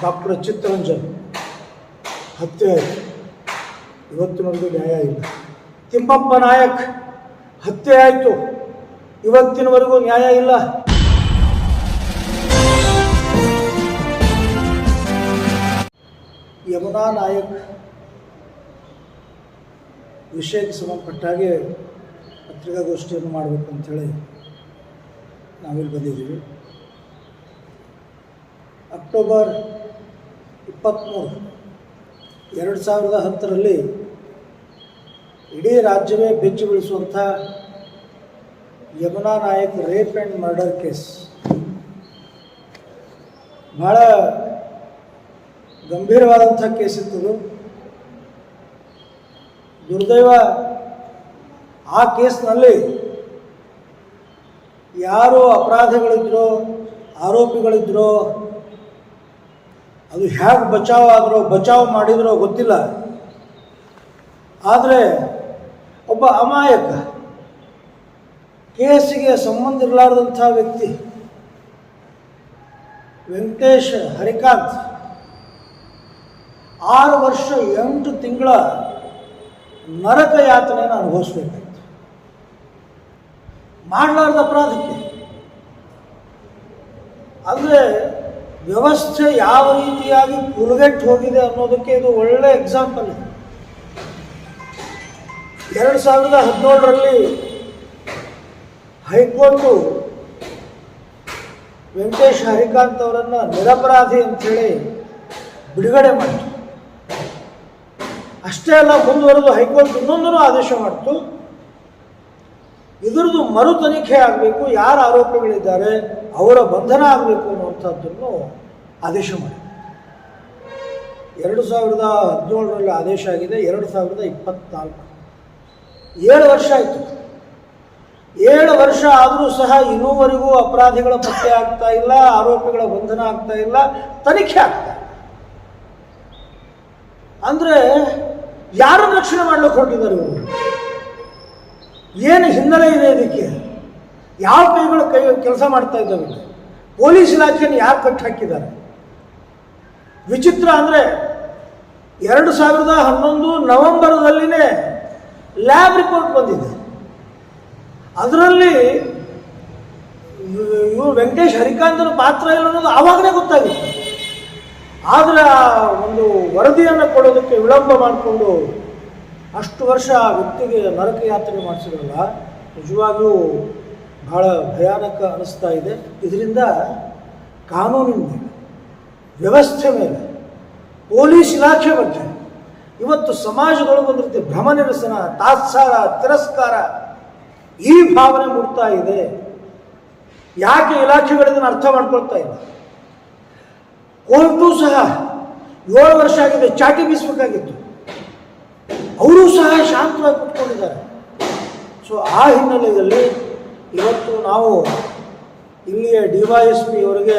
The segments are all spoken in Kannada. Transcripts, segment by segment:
ಡಾಕ್ಟರ್ ಚಿತ್ತರಂಜನ್, ಹತ್ಯೆ ಇವತ್ತಿನವರೆಗೂ ನ್ಯಾಯ ಇಲ್ಲ. ತಿಮ್ಮಪ್ಪ ನಾಯಕ್, ಹತ್ಯೆ ಆಯಿತು. ಇವತ್ತಿನವರೆಗೂ ನ್ಯಾಯ ಇಲ್ಲ. ಯಮುನಾ ನಾಯಕ್ ವಿಷಯಕ್ಕೆ ಸಂಬಂಧಪಟ್ಟಾಗೆ ಪತ್ರಿಕಾಗೋಷ್ಠಿಯನ್ನು ಮಾಡಬೇಕು ಅಂಥೇಳಿ ನಾವಿಲ್ಲಿ ಬಂದಿದ್ದೀವಿ. ಅಕ್ಟೋಬರ್ ಇಪ್ಪತ್ತ್ಮೂರು ಎರಡು ಸಾವಿರದ ಹತ್ತರಲ್ಲಿ ಇಡೀ ರಾಜ್ಯವೇ ಬೆಚ್ಚಿ ಬೀಳಿಸುವಂಥ Yamuna Nayak rape and murder case. ಭಾಳ ಗಂಭೀರವಾದಂಥ ಕೇಸ್ ಇತ್ತದು ದುರ್ದೈವ ಆ ಕೇಸ್ನಲ್ಲಿ ಯಾರು ಅಪರಾಧಗಳಿದ್ರೋ, ಆರೋಪಿಗಳಿದ್ರೋ ಅದು ಹೇಗೆ ಬಚಾವ್ ಆದರೋ, ಬಚಾವ್ ಮಾಡಿದ್ರೋ ಗೊತ್ತಿಲ್ಲ. ಆದರೆ ಒಬ್ಬ ಅಮಾಯಕ, ಕೇಸಿಗೆ ಸಂಬಂಧ ಇರಲಾರ್ದಂಥ ವ್ಯಕ್ತಿ, ವೆಂಕಟೇಶ್ ಹರಿಕಾಂತ್, ಆರು ವರ್ಷ ಎಂಟು ತಿಂಗಳ ನರಕ ಯಾತನೆಯನ್ನು ಅನುಭವಿಸ್ಬೇಕಾಯ್ತು. ಮಾಡಲಾರ್ದ ಅಪರಾಧಕ್ಕೆ. ಅಂದರೆ ವ್ಯವಸ್ಥೆ ಯಾವ ರೀತಿಯಾಗಿ ಕುಲಗೆಟ್ಟು ಹೋಗಿದೆ ಅನ್ನೋದಕ್ಕೆ ಇದು ಒಳ್ಳೆ ಎಕ್ಸಾಂಪಲ್ ಎರಡು ಸಾವಿರದ ಹದಿನೇಳರಲ್ಲಿ ಹೈಕೋರ್ಟು ವೆಂಕಟೇಶ್ ಹರಿಕಾಂತ್ ಅವರನ್ನು ನಿರಪರಾಧಿ ಅಂಥೇಳಿ ಬಿಡುಗಡೆ ಮಾಡಿತು. ಅಷ್ಟೇ ಅಲ್ಲ, ಮುಂದುವರೆದು ಹೈಕೋರ್ಟ್ ಇನ್ನೊಂದನ್ನು ಆದೇಶ ಮಾಡಿತು. ಇದರದ್ದು ಮರು ತನಿಖೆ ಆಗಬೇಕು, ಯಾರು ಆರೋಪಿಗಳಿದ್ದಾರೆ, ಅವರ ಬಂಧನ ಆಗಬೇಕು ಅನ್ನುವಂಥದ್ದನ್ನು ಆದೇಶ ಮಾಡಿ ಎರಡು ಸಾವಿರದ ಹದಿನೇಳರಲ್ಲಿ ಆದೇಶ ಆಗಿದೆ, ಎರಡು ಸಾವಿರದ ಇಪ್ಪತ್ತ್ನಾಲ್ಕು ಏಳು ವರ್ಷ ಆಯಿತು. ಏಳು ವರ್ಷ ಆದರೂ ಸಹ ಇನ್ನೂವರೆಗೂ ಅಪರಾಧಿಗಳ ಪತ್ತೆ ಆಗ್ತಾ ಇಲ್ಲ, ಆರೋಪಿಗಳ ಬಂಧನ ಆಗ್ತಾ ಇಲ್ಲ, ತನಿಖೆ ಆಗ್ತಾ ಇಲ್ಲ. ಅಂದರೆ ಯಾರನ್ನು ರಕ್ಷಣೆ ಮಾಡ್ಲಿಕ್ಕೆ ಹೊರಟಿದ್ದಾರೆ ಇವರು? ಏನು ಹಿನ್ನೆಲೆ ಇದೆ ಇದಕ್ಕೆ? ಯಾವ ಕೈಗಳು ಕೈ, ಕೆಲಸ ಮಾಡ್ತಾ ಇದ್ದಾವೆ ಪೊಲೀಸ್ ಇಲಾಖೆಯನ್ನು ಯಾರು ಕಟ್ಟು ಹಾಕಿದ್ದಾರೆ? ವಿಚಿತ್ರ ಅಂದರೆ ಎರಡು ಸಾವಿರದ ಹನ್ನೊಂದು ನವೆಂಬರ್ದಲ್ಲಿನೇ ಲ್ಯಾಬ್ ರಿಪೋರ್ಟ್ ಬಂದಿದೆ. ಅದರಲ್ಲಿ ಇವರು ವೆಂಕಟೇಶ್ ಹರಿಕಾಂತನ ಪಾತ್ರ ಇಲ್ಲ ಅನ್ನೋದು ಆವಾಗಲೇ ಗೊತ್ತಾಗಿತ್ತು. ಆದರೆ ಒಂದು ವರದಿಯನ್ನು ಕೊಡೋದಕ್ಕೆ ವಿಳಂಬ ಮಾಡಿಕೊಂಡು ಅಷ್ಟು ವರ್ಷ ಆ ವ್ಯಕ್ತಿಗೆ ನರಕ ಯಾತ್ರೆ ಮಾಡಿಸಿದ್ರಲ್ಲ, ನಿಜವಾಗಿಯೂ ಬಹಳ ಭಯಾನಕ ಅನಿಸ್ತಾ ಇದೆ. ಇದರಿಂದ ಕಾನೂನಿನ ಮೇಲೆ, ವ್ಯವಸ್ಥೆ ಮೇಲೆ, ಪೊಲೀಸ್ ಇಲಾಖೆ ಬಗ್ಗೆ, ಇವತ್ತು ಸಮಾಜದೊಳಗೆ ಒಂದು ರೀತಿ ಭ್ರಮ ನಿರಸನ, ತಾತ್ಸಾರ, ತಿರಸ್ಕಾರ ಈ ಭಾವನೆ ಮೂಡ್ತಾ ಇದೆ. ಯಾಕೆ ಇಲಾಖೆಗಳಿದನ್ನು ಅರ್ಥ ಮಾಡ್ಕೊಳ್ತಾ ಇಲ್ಲ? ಕೋರ್ಟು ಸಹ ಏಳು ವರ್ಷ ಆಗಿದೆ, ಚಾಟಿ ಬೀಸಬೇಕಾಗಿತ್ತು. ಅವರು ಸಹ ಶಾಂತವಾಗಿ ಕುತ್ಕೊಂಡಿದ್ದಾರೆ. ಸೊ ಆ ಹಿನ್ನೆಲೆಯಲ್ಲಿ ಇವತ್ತು ನಾವು ಇಲ್ಲಿಯ ಡಿ ವೈ ಎಸ್ ಪಿ ಅವರಿಗೆ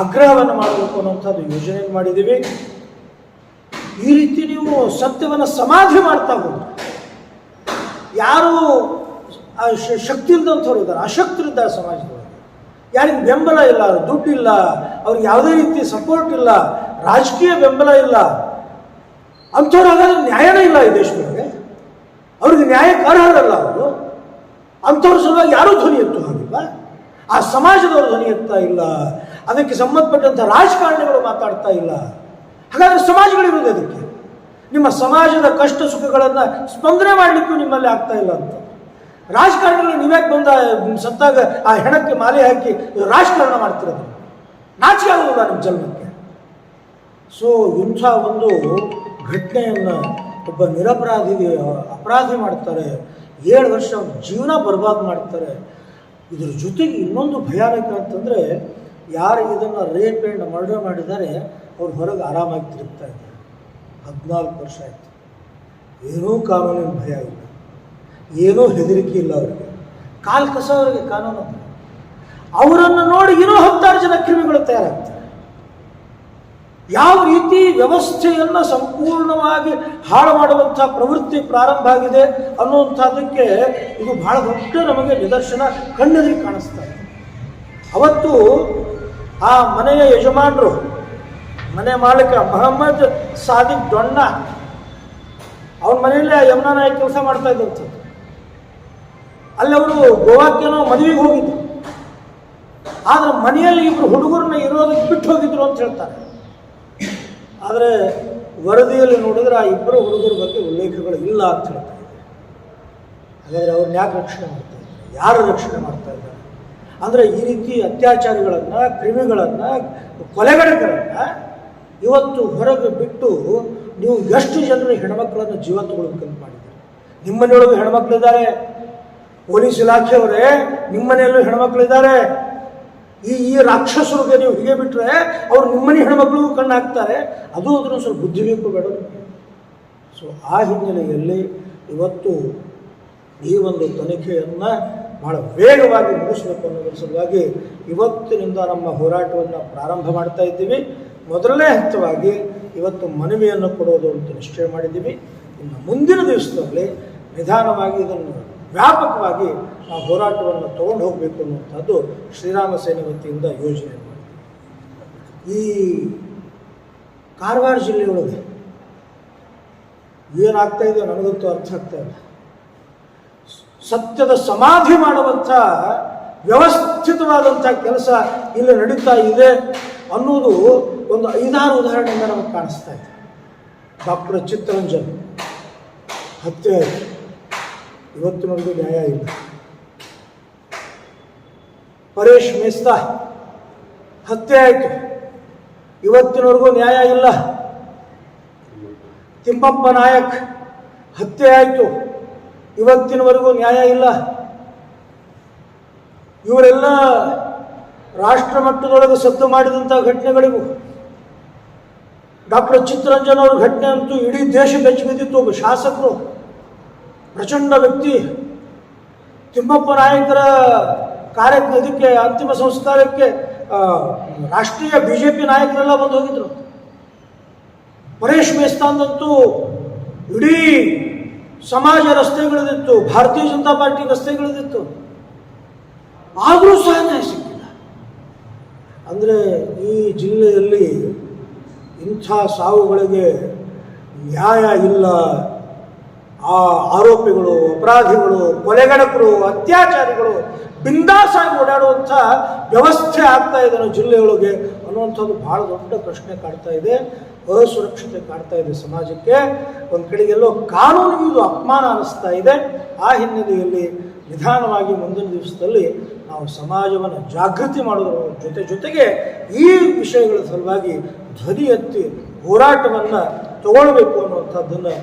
ಆಗ್ರಹವನ್ನು ಮಾಡಬೇಕು ಅನ್ನುವಂಥದ್ದು ಯೋಜನೆ ಮಾಡಿದ್ದೀವಿ. ಈ ರೀತಿ ನೀವು ಸತ್ಯವನ್ನು ಸಮಾಧಿ ಮಾಡ್ತಾ ಹೋಗಿ. ಯಾರು ಶಕ್ತಿ ಇಲ್ಲದಂಥವ್ರು ಇದ್ದಾರೆ, ಅಶಕ್ತರಿದ್ದಾರೆ ಸಮಾಜದೊಳಗೆ. ಯಾರಿಗೆ ಬೆಂಬಲ ಇಲ್ಲ, ದುಡ್ಡಿಲ್ಲ, ಅವ್ರಿಗೆ ಯಾವುದೇ ರೀತಿ ಸಪೋರ್ಟ್ ಇಲ್ಲ, ರಾಜಕೀಯ ಬೆಂಬಲ ಇಲ್ಲ. ಅಂಥವ್ರು ಹಾಗಾದ್ರೆ ನ್ಯಾಯನೇ ಇಲ್ಲ ಈ ದೇಶದೊಳಗೆ. ಅವ್ರಿಗೆ ನ್ಯಾಯಕ್ಕೆ ಅರ್ಹರಲ್ಲ ಅವರು. ಅಂಥವ್ರ ಸಲುವಾಗಿ ಯಾರೂ ಧ್ವನಿ ಎತ್ತು ಹಾಗಿಲ್ಲ ಆ ಸಮಾಜದವರು ಧ್ವನಿ ಎತ್ತಾ ಇಲ್ಲ. ಅದಕ್ಕೆ ಸಂಬಂಧಪಟ್ಟಂಥ ರಾಜಕಾರಣಿಗಳು ಮಾತಾಡ್ತಾ ಇಲ್ಲ. ಹಾಗಾದ್ರೆ ಸಮಾಜಗಳಿರೋದು ಅದಕ್ಕೆ ನಿಮ್ಮ ಸಮಾಜದ ಕಷ್ಟ ಸುಖಗಳನ್ನು ಸ್ಪಂದನೆ ಮಾಡಲಿಕ್ಕೂ ನಿಮ್ಮಲ್ಲಿ ಆಗ್ತಾ ಇಲ್ಲ ಅಂತ. ರಾಜಕಾರಣಿಗಳು ನೀವ್ಯಾಕೆ ಬಂದ, ಸತ್ತಾಗ ಆ ಹೆಣಕ್ಕೆ ಮಾಲೆ ಹಾಕಿ ರಾಜಕಾರಣ ಮಾಡ್ತಿರೋದು? ನಾಚಿಕೆ ಆಗೋದಿಲ್ಲ ನಿಮ್ಮ ಜನ್ಮಕ್ಕೆ. ಸೊ ಇಂಥ ಒಂದು ಘಟನೆಯನ್ನು ಒಬ್ಬ ನಿರಪರಾಧಿಗೆ ಅಪರಾಧಿ ಮಾಡ್ತಾರೆ. ಏಳು ವರ್ಷ ಜೀವನ ಬರ್ಬಾದ್ ಮಾಡ್ತಾರೆ. ಇದ್ರ ಜೊತೆಗೆ ಇನ್ನೊಂದು ಭಯಾನಕ ಅಂತಂದರೆ, ಯಾರು ಇದನ್ನು ರೇಪ್ ಆ್ಯಂಡ್ ಮರ್ಡರ್ ಮಾಡಿದ್ದಾರೆ, ಅವ್ರು ಹೊರಗೆ ಆರಾಮಾಗಿ ತಿರುಗ್ತಾ ಇದ್ದಾರೆ. ಹದಿನಾಲ್ಕು ವರ್ಷ ಆಯಿತು. ಏನೂ ಕಾನೂನಿನ ಭಯ ಇಲ್ಲ. ಏನೂ ಹೆದರಿಕೆ ಇಲ್ಲ ಅವರಿಗೆ. ಕಾಲು ಕಸ ಅವರಿಗೆ ಕಾನೂನು. ಅವರನ್ನು ನೋಡಿ ಇನ್ನೂ ಹತ್ತಾರು ಜನ ಕ್ರಿಮಿಗಳು ತಯಾರಾಗ್ತಾರೆ. ಯಾವ ರೀತಿ ವ್ಯವಸ್ಥೆಯನ್ನು ಸಂಪೂರ್ಣವಾಗಿ ಹಾಳು ಮಾಡುವಂಥ ಪ್ರವೃತ್ತಿ ಪ್ರಾರಂಭ ಆಗಿದೆ ಅನ್ನುವಂಥದ್ದಕ್ಕೆ ಇದು ಬಹಳ ದೊಡ್ಡ ನಮಗೆ ನಿದರ್ಶನ ಕಣ್ಣಲ್ಲಿ ಕಾಣಿಸ್ತಾ ಇದೆ. ಅವತ್ತು ಆ ಮನೆಯ ಯಜಮಾನರು, ಮನೆ ಮಾಲೀಕ ಮೊಹಮ್ಮದ್ ಸಾದಿಕ್ ಡೊಣ್ಣ ಅವನ ಮನೆಯಲ್ಲೇ ಯಮುನಾ ನಾಯಕ್ ಕೆಲಸ ಮಾಡ್ತಾ ಇದ್ದಂಥದ್ದು. ಅಲ್ಲಿ ಅವರು ಗೋವಾಕ್ಕೇನೋ ಮದುವೆಗೆ ಹೋಗಿದ್ರು. ಆದ್ರೆ ಮನೆಯಲ್ಲಿ ಇಬ್ಬರು ಹುಡುಗರನ್ನ ಇರೋದಕ್ಕೆ ಬಿಟ್ಟು ಹೋಗಿದ್ರು ಅಂತ ಹೇಳ್ತಾರೆ. ಆದರೆ ವರದಿಯಲ್ಲಿ ನೋಡಿದ್ರೆ ಆ ಇಬ್ಬರು ಹುಡುಗರ ಬಗ್ಗೆ ಉಲ್ಲೇಖಗಳು ಇಲ್ಲ ಅಂತ ಹೇಳ್ತಾರೆ. ಹಾಗಾದರೆ ಅವ್ರನ್ನ ಯಾಕೆ ರಕ್ಷಣೆ ಮಾಡ್ತಾ ಇದ್ದಾರೆ? ಯಾರು ರಕ್ಷಣೆ ಮಾಡ್ತಾ ಇದ್ದಾರೆ? ಅಂದರೆ ಈ ರೀತಿ ಅತ್ಯಾಚಾರಿಗಳನ್ನು, ಕ್ರಿಮಿಗಳನ್ನು ಕೊಲೆಗಡೆಗಳನ್ನು ಇವತ್ತು ಹೊರಗೆ ಬಿಟ್ಟು ನೀವು ಎಷ್ಟು ಜನರು ಹೆಣ್ಮಕ್ಳನ್ನು ಜೀವ ತಗೊಳ್ಬೇಕಂತ ಮಾಡಿದ್ದಾರೆ? ನಿಮ್ಮನೆಯೊಳಗೆ ಹೆಣ್ಮಕ್ಳಿದ್ದಾರೆ. ಪೊಲೀಸ್ ಇಲಾಖೆಯವರೇ, ನಿಮ್ಮನೆಯಲ್ಲೂ ಹೆಣ್ಮಕ್ಳಿದ್ದಾರೆ. ಈ ಈ ರಾಕ್ಷಸರಿಗೆ ನೀವು ಹೀಗೆ ಬಿಟ್ಟರೆ ಅವ್ರು ನಿಮ್ಮನೆ ಹೆಣ್ಮಕ್ಳಿಗೂ ಕಣ್ಣು ಹಾಕ್ತಾರೆ ಅದು ಅದ್ರ ಸ್ವಲ್ಪ ಬುದ್ಧಿ ಬೇಕು ಬೇಡ. ಸೊ ಆ ಹಿನ್ನೆಲೆಯಲ್ಲಿ ಇವತ್ತು ಈ ಒಂದು ತನಿಖೆಯನ್ನು ಬಹಳ ವೇಗವಾಗಿ ಮುಗಿಸಬೇಕು ಅನ್ನೋದ್ರ ಸಲುವಾಗಿ ಇವತ್ತಿನಿಂದ ನಮ್ಮ ಹೋರಾಟವನ್ನು ಪ್ರಾರಂಭ ಮಾಡ್ತಾ ಇದ್ದೀವಿ. ಮೊದಲನೇ ಹಂತವಾಗಿ ಇವತ್ತು ಮನವಿಯನ್ನು ಕೊಡೋದು ಅಂತ ನಿಶ್ಚಯ ಮಾಡಿದ್ದೀವಿ. ಇನ್ನು ಮುಂದಿನ ದಿವಸದಲ್ಲಿ ನಿಧಾನವಾಗಿ ಇದನ್ನು ವ್ಯಾಪಕವಾಗಿ ಆ ಹೋರಾಟವನ್ನು ತಗೊಂಡು ಹೋಗಬೇಕು ಅನ್ನುವಂಥದ್ದು ಶ್ರೀರಾಮ ಸೇನೆ ವತಿಯಿಂದ ಯೋಜನೆ ಈ ಕಾರವಾರ ಜಿಲ್ಲೆಯೊಳಗೆ ಏನಾಗ್ತಾ ಇದೆ ನನಗಂತೂ ಅರ್ಥ ಆಗ್ತಾ ಇಲ್ಲ. ಸತ್ಯದ ಸಮಾಧಿ ಮಾಡುವಂಥ ವ್ಯವಸ್ಥಿತವಾದಂಥ ಕೆಲಸ ಇಲ್ಲಿ ನಡೀತಾ ಇದೆ ಅನ್ನೋದು ಒಂದು ಐದಾರು ಉದಾಹರಣೆಯಿಂದ ನಮಗೆ ಕಾಣಿಸ್ತಾ ಇದೆ. ಡಾಕ್ಟರ್ ಚಿತ್ತರಂಜನ್ ಹತ್ಯೆ ಇವತ್ತಿನವರೆಗೂ ನ್ಯಾಯ ಇಲ್ಲ. ಪರೇಶ್ ಮೇಸ್ತಾ, ಹತ್ಯೆ ಆಯಿತು. ಇವತ್ತಿನವರೆಗೂ ನ್ಯಾಯ ಇಲ್ಲ. ತಿಮ್ಮಪ್ಪ ನಾಯಕ್, ಹತ್ಯೆ ಆಯಿತು. ಇವತ್ತಿನವರೆಗೂ ನ್ಯಾಯ ಇಲ್ಲ. ಇವರೆಲ್ಲ ರಾಷ್ಟ್ರ ಮಟ್ಟದೊಳಗೆ ಸದ್ದು ಮಾಡಿದಂಥ ಘಟನೆಗಳಿಗೂ ಡಾಕ್ಟರ್ ಚಿತ್ತರಂಜನ್ ಅವ್ರ ಘಟನೆ ಅಂತೂ ಇಡೀ ದೇಶ ಬೆಚ್ಚಬಿದ್ದಿತ್ತು. ಒಬ್ಬ ಶಾಸಕರು, ಪ್ರಚಂಡ ವ್ಯಕ್ತಿ. ತಿಮ್ಮಪ್ಪ ನಾಯಕರ ಕಾರ್ಯ ಇದಕ್ಕೆ, ಅಂತಿಮ ಸಂಸ್ಕಾರಕ್ಕೆ ರಾಷ್ಟ್ರೀಯ ಬಿ ಜೆ ಪಿ ನಾಯಕರೆಲ್ಲ ಬಂದು ಹೋಗಿದ್ರು. ಪರೇಶ್ ಮೇಸ್ತಾಂದಂತೂ ಇಡೀ ಸಮಾಜ ರಸ್ತೆಗಳಿದಿತ್ತು, ಭಾರತೀಯ ಜನತಾ ಪಾರ್ಟಿ ರಸ್ತೆಗಳಿದಿತ್ತು. ಆದರೂ ಸಹ ನ್ಯಾಯ ಸಿಕ್ಕಿಲ್ಲ. ಅಂದರೆ ಈ ಜಿಲ್ಲೆಯಲ್ಲಿ ಇಂಥ ಸಾವುಗಳಿಗೆ ನ್ಯಾಯ ಇಲ್ಲ. ಆ ಆರೋಪಿಗಳು, ಅಪರಾಧಿಗಳು ಕೊಲೆಗಡಕರು ಅತ್ಯಾಚಾರಿಗಳು ಬಿಂದಾಸಾಗಿ ಓಡಾಡುವಂಥ ವ್ಯವಸ್ಥೆ ಆಗ್ತಾ ಇದೆ ನಮ್ಮ ಜಿಲ್ಲೆಯೊಳಗೆ ಅನ್ನುವಂಥದ್ದು ಭಾಳ ದೊಡ್ಡ ಪ್ರಶ್ನೆ ಕಾಡ್ತಾ ಇದೆ. ಅಸುರಕ್ಷತೆ ಕಾಡ್ತಾ ಇದೆ ಸಮಾಜಕ್ಕೆ. ಒಂದು ಕಡೆಗೆಲ್ಲೋ ಕಾನೂನಿಗೆ ಇದು ಅಪಮಾನ ಅನ್ನಿಸ್ತಾ ಇದೆ. ಆ ಹಿನ್ನೆಲೆಯಲ್ಲಿ ನಿಧಾನವಾಗಿ ಮುಂದಿನ ದಿವಸದಲ್ಲಿ ನಾವು ಸಮಾಜವನ್ನು ಜಾಗೃತಿ ಮಾಡೋದ್ರ ಜೊತೆ ಜೊತೆಗೆ ಈ ವಿಷಯಗಳ ಸಲುವಾಗಿ ಧ್ವನಿ ಎತ್ತಿ ಹೋರಾಟವನ್ನು ತಗೊಳ್ಬೇಕು ಅನ್ನುವಂಥದ್ದನ್ನು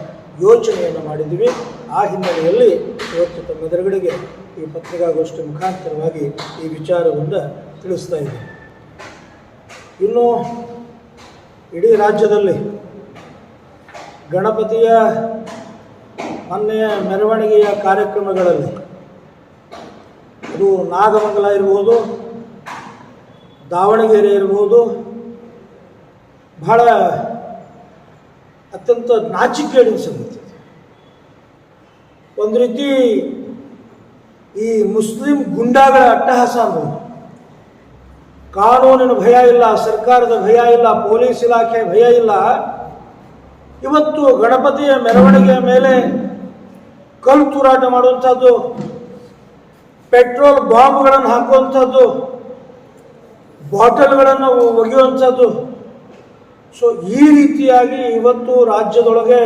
ಯೋಚನೆಯನ್ನು ಮಾಡಿದ್ದೀವಿ. ಆ ಹಿನ್ನೆಲೆಯಲ್ಲಿ ಇವತ್ತು ತಮ್ಮ ಎದುರುಗಡೆಗೆ ಈ ಪತ್ರಿಕಾಗೋಷ್ಠಿ ಮುಖಾಂತರವಾಗಿ ಈ ವಿಚಾರವನ್ನು ತಿಳಿಸ್ತಾ ಇದೆ ಇನ್ನು ಇಡೀ ರಾಜ್ಯದಲ್ಲಿ ಗಣಪತಿಯ ಮೊನ್ನೆಯ ಮೆರವಣಿಗೆಯ ಕಾರ್ಯಕ್ರಮಗಳಲ್ಲಿ ಅದು ನಾಗಮಂಗಲ ಇರ್ಬೋದು, ದಾವಣಗೆರೆ ಇರ್ಬೋದು, ಬಹಳ ಅತ್ಯಂತ ನಾಚಿಕೆ ಸಂಗತಿ. ಒಂದು ರೀತಿ ಈ ಮುಸ್ಲಿಂ ಗುಂಡಾಗಳ ಅಟ್ಟಹಾಸ ಕಾನೂನಿನ ಭಯ ಇಲ್ಲ, ಸರ್ಕಾರದ ಭಯ ಇಲ್ಲ, ಪೊಲೀಸ್ ಇಲಾಖೆ ಭಯ ಇಲ್ಲ. ಇವತ್ತು ಗಣಪತಿಯ ಮೆರವಣಿಗೆಯ ಮೇಲೆ ಕಲ್ಲು ತೂರಾಟ ಮಾಡುವಂಥದ್ದು, ಪೆಟ್ರೋಲ್ ಬಾಂಬ್ಗಳನ್ನು ಹಾಕುವಂಥದ್ದು, ಬಾಟಲ್ಗಳನ್ನು ಒಗೆಯುವಂಥದ್ದು. ಸೊ, ಈ ರೀತಿಯಾಗಿ ಇವತ್ತು ರಾಜ್ಯದೊಳಗೆ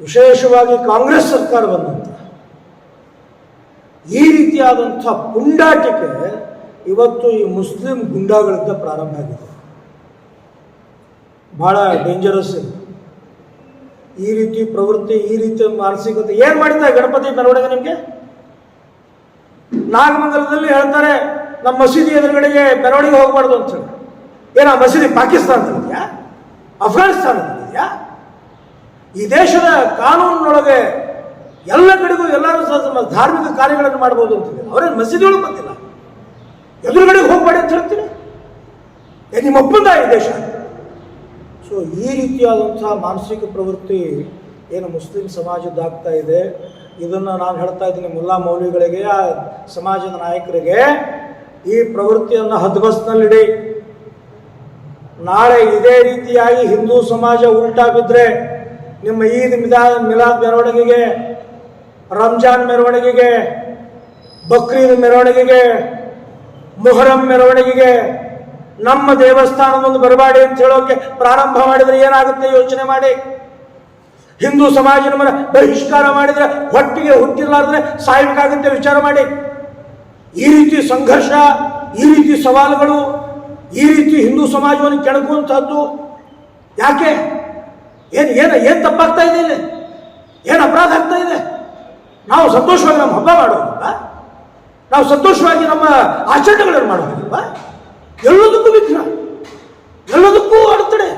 ವಿಶೇಷವಾಗಿ ಕಾಂಗ್ರೆಸ್ ಸರ್ಕಾರ ಬಂದಂತ ಈ ರೀತಿಯಾದಂಥ ಪುಂಡಾಟಿಕೆ ಇವತ್ತು ಈ ಮುಸ್ಲಿಂ ಗುಂಡಾಗಳಿಂದ ಪ್ರಾರಂಭ ಆಗಿದೆ. ಬಹಳ ಡೇಂಜರಸ್ ಈ ರೀತಿ ಪ್ರವೃತ್ತಿ, ಈ ರೀತಿ ಮಾನಸಿಕತೆ, ಏನು ಮಾಡಿದ ಗಣಪತಿ ಮೆರವಣಿಗೆ ನಿಮಗೆ? ನಾಗಮಂಗಲದಲ್ಲಿ ಹೇಳ್ತಾರೆ, ನಮ್ಮ ಮಸೀದಿ ಎದುರುಗಡೆಗೆ ಮೆರವಣಿಗೆ ಹೋಗಬಾರ್ದು ಅಂತ ಹೇಳಿ. ಏನ ಮಸೀದಿ ಪಾಕಿಸ್ತಾನದಲ್ಲಿದೆಯಾ? ಅಫ್ಘಾನಿಸ್ತಾನದಲ್ಲಿದೆಯಾ ಈ ದೇಶದ ಕಾನೂನಿನೊಳಗೆ ಎಲ್ಲ ಕಡೆಗೂ ಎಲ್ಲರೂ ಸಹ ಧಾರ್ಮಿಕ ಕಾರ್ಯಗಳನ್ನು ಮಾಡ್ಬೋದು ಅಂತಿದೆ ಅವರೇನು ಮಸೀದಿ ಒಳಗೆ ಬಂದಿಲ್ಲ. ಎದುರುಗಡೆಗೆ ಹೋಗಬೇಡಿ ಅಂತ ಹೇಳ್ತೀನಿ. ನಿಮ್ಮ ಒಪ್ಪಂದ ಈ ದೇಶ? ಸೊ ಈ ರೀತಿಯಾದಂಥ ಮಾನಸಿಕ ಪ್ರವೃತ್ತಿ ಏನು ಮುಸ್ಲಿಂ ಸಮಾಜದ್ದಾಗ್ತಾ ಇದೆ. ಇದನ್ನು ನಾನು ಹೇಳ್ತಾ ಇದ್ದೀನಿ ಮುಲ್ಲಾ ಮೌಲ್ಯಗಳಿಗೆ ಆ ಸಮಾಜದ ನಾಯಕರಿಗೆ. ಈ ಪ್ರವೃತ್ತಿಯನ್ನು ಹದ್ಬಸ್ನಲ್ಲಿಡಿ ನಾಳೆ ಇದೇ ರೀತಿಯಾಗಿ ಹಿಂದೂ ಸಮಾಜ ಉಲ್ಟಾ ಬಿದ್ದರೆ ನಿಮ್ಮ ಈದ್ ಮಿದಾ ಮಿಲಾದ್ ಮೆರವಣಿಗೆಗೆ ರಂಜಾನ್ ಮೆರವಣಿಗೆಗೆ, ಬಕ್ರೀದ್ ಮೆರವಣಿಗೆಗೆ, ಮೊಹರಂ ಮೆರವಣಿಗೆಗೆ ನಮ್ಮ ದೇವಸ್ಥಾನದೊಂದು ಬರಬೇಡಿ ಅಂತ ಹೇಳೋಕೆ ಪ್ರಾರಂಭ ಮಾಡಿದರೆ ಏನಾಗುತ್ತೆ ಯೋಚನೆ ಮಾಡಿ. ಹಿಂದೂ ಸಮಾಜ ಮೇಲೆ ಬಹಿಷ್ಕಾರ ಮಾಡಿದರೆ, ಹೊಟ್ಟಿಗೆ ಹುಟ್ಟಿರ್ಲಾರ್ದ್ರೆ ಸಾಯಬೇಕಾಗುತ್ತೆ ವಿಚಾರ ಮಾಡಿ. ಈ ರೀತಿ ಸಂಘರ್ಷ, ಈ ರೀತಿ ಸವಾಲುಗಳು, ಈ ರೀತಿ ಹಿಂದೂ ಸಮಾಜವನ್ನು ಕೆಣಕುವಂಥದ್ದು ಯಾಕೆ? ಏನು ಏನು ಏನು ತಪ್ಪಾಗ್ತಾ ಇದೆ ಇಲ್ಲಿ? ಏನು ಅಪರಾಧ ಆಗ್ತಾ ಇದೆ? ನಾವು ಸಂತೋಷವಾಗಿ ನಮ್ಮ ಹಬ್ಬ ಮಾಡೋದಿಲ್ಲ ನಾವು ಸಂತೋಷವಾಗಿ ನಮ್ಮ ಆಚರಣೆಗಳನ್ನು ಮಾಡೋದಿಲ್ವ ಎಲ್ಲದಕ್ಕೂ ವಿಘ್ನ, ಎಲ್ಲದಕ್ಕೂ ಅಡೆತಡೆ.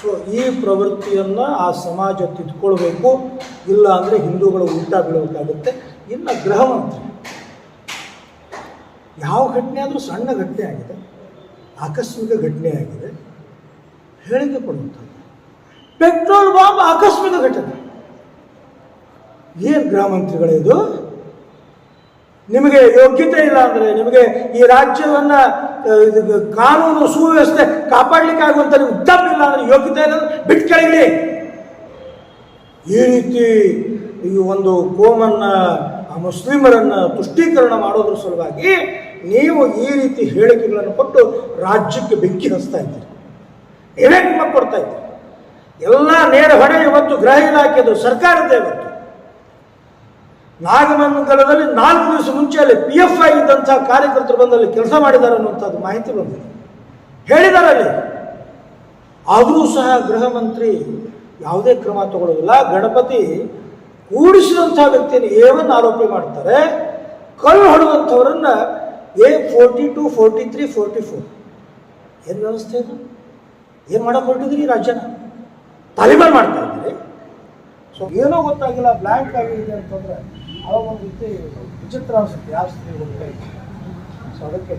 ಸೊ ಈ ಪ್ರವೃತ್ತಿಯನ್ನು ಆ ಸಮಾಜ ತಿದ್ಕೊಳ್ಬೇಕು, ಇಲ್ಲ ಅಂದರೆ ಹಿಂದೂಗಳು ಊಟ ಬೀಳಬೇಕಾಗುತ್ತೆ ಇನ್ನು ಗ್ರಹಮಂತ್ರಿ ಮಂತ್ರಿ, ಯಾವ ಘಟನೆ ಆದರೂ ಸಣ್ಣ ಘಟನೆ ಆಗಿದೆ, ಆಕಸ್ಮಿಕ ಘಟನೆ ಆಗಿದೆ, ಹೇಳಿಕೆ ಕೊಡುವಂಥದ್ದು. ಪೆಟ್ರೋಲ್ ಬಾಂಬ್ ಆಕಸ್ಮಿಕ ಘಟನೆ. ಏನು ಇದು ನಿಮಗೆ ಯೋಗ್ಯತೆ ಇಲ್ಲ ಅಂದರೆ ನಿಮಗೆ ಈ ರಾಜ್ಯವನ್ನು ಕಾನೂನು ಸುವ್ಯವಸ್ಥೆ ಕಾಪಾಡಲಿಕ್ಕೆ ಆಗುವಂಥ ನಿಮ್ಗೆ ಉತ್ತಮ ಇಲ್ಲ ಅಂದರೆ ಯೋಗ್ಯತೆ ಇಲ್ಲ ಬಿಟ್ಟು ಕೆಳಗಿಡಿ. ಈ ರೀತಿ ಈ ಒಂದು ಕೋಮನ್ನು, ಆ ಮುಸ್ಲಿಮರನ್ನು ತುಷ್ಟೀಕರಣ ಮಾಡೋದ್ರ ಸಲುವಾಗಿ ನೀವು ಈ ರೀತಿ ಹೇಳಿಕೆಗಳನ್ನು ಕೊಟ್ಟು ರಾಜ್ಯಕ್ಕೆ ಬೆಂಕಿ ಹಚ್ತಾ ಇದ್ದೀರಿ. ಏನೇ ನಿಮಗೆ ಕೊಡ್ತಾ ಇದ್ದೀರಿ. ಎಲ್ಲ ನೇರ ಹೊಡೆ ಇವತ್ತು ಗೃಹ ಇಲಾಖೆದು ಸರ್ಕಾರದ ಇವತ್ತು. ನಾಗಮಂಗಲದಲ್ಲಿ ನಾಲ್ಕು ದಿವಸ ಮುಂಚೆ ಅಲ್ಲಿ ಪಿ ಎಫ್ ಐ ಇದ್ದಂಥ ಕಾರ್ಯಕರ್ತರು ಬಂದಲ್ಲಿ ಕೆಲಸ ಮಾಡಿದ್ದಾರೆ ಅನ್ನುವಂಥದ್ದು ಮಾಹಿತಿ ಬಂದಿದೆ. ಹೇಳಿದಾರಲ್ಲಿ ಅಲ್ಲಿ ಆದರೂ ಸಹ ಗೃಹ ಮಂತ್ರಿ ಯಾವುದೇ ಕ್ರಮ ತಗೊಳ್ಳೋದಿಲ್ಲ. ಗಣಪತಿ ಕೂಡಿಸಿದಂಥ ವ್ಯಕ್ತಿಯನ್ನು ಏವನ್ನು ಆರೋಪಿ ಮಾಡ್ತಾರೆ. ಕಲ್ಲು ಹೊಡೆದಂಥವರನ್ನ A forty two forty three forty four ಏನು ವ್ಯವಸ್ಥೆ ಇದು? ಏನು ಮಾಡೋಕೆ ಹೊರಟಿದ್ರಿ ರಾಜ್ಯನ? ತಾಲಿಬಾನ್ ಮಾಡ್ತಾ ಇದ್ದೀರಿ. ಸೊ ಏನೋ ಗೊತ್ತಾಗಿಲ್ಲ ಬ್ಲ್ಯಾಂಕ್ ಆಗಿದೆ ಅಂತಂದ್ರೆ ಅವಾಗ ಒಂದು ರೀತಿ ವಿಚಿತ್ರ ಅನಿಸುತ್ತೆ ಯಾವ ಸ್ಥಿತಿ ಹೋಗ್ತಾ ಸೊ ಅದಕ್ಕೆ.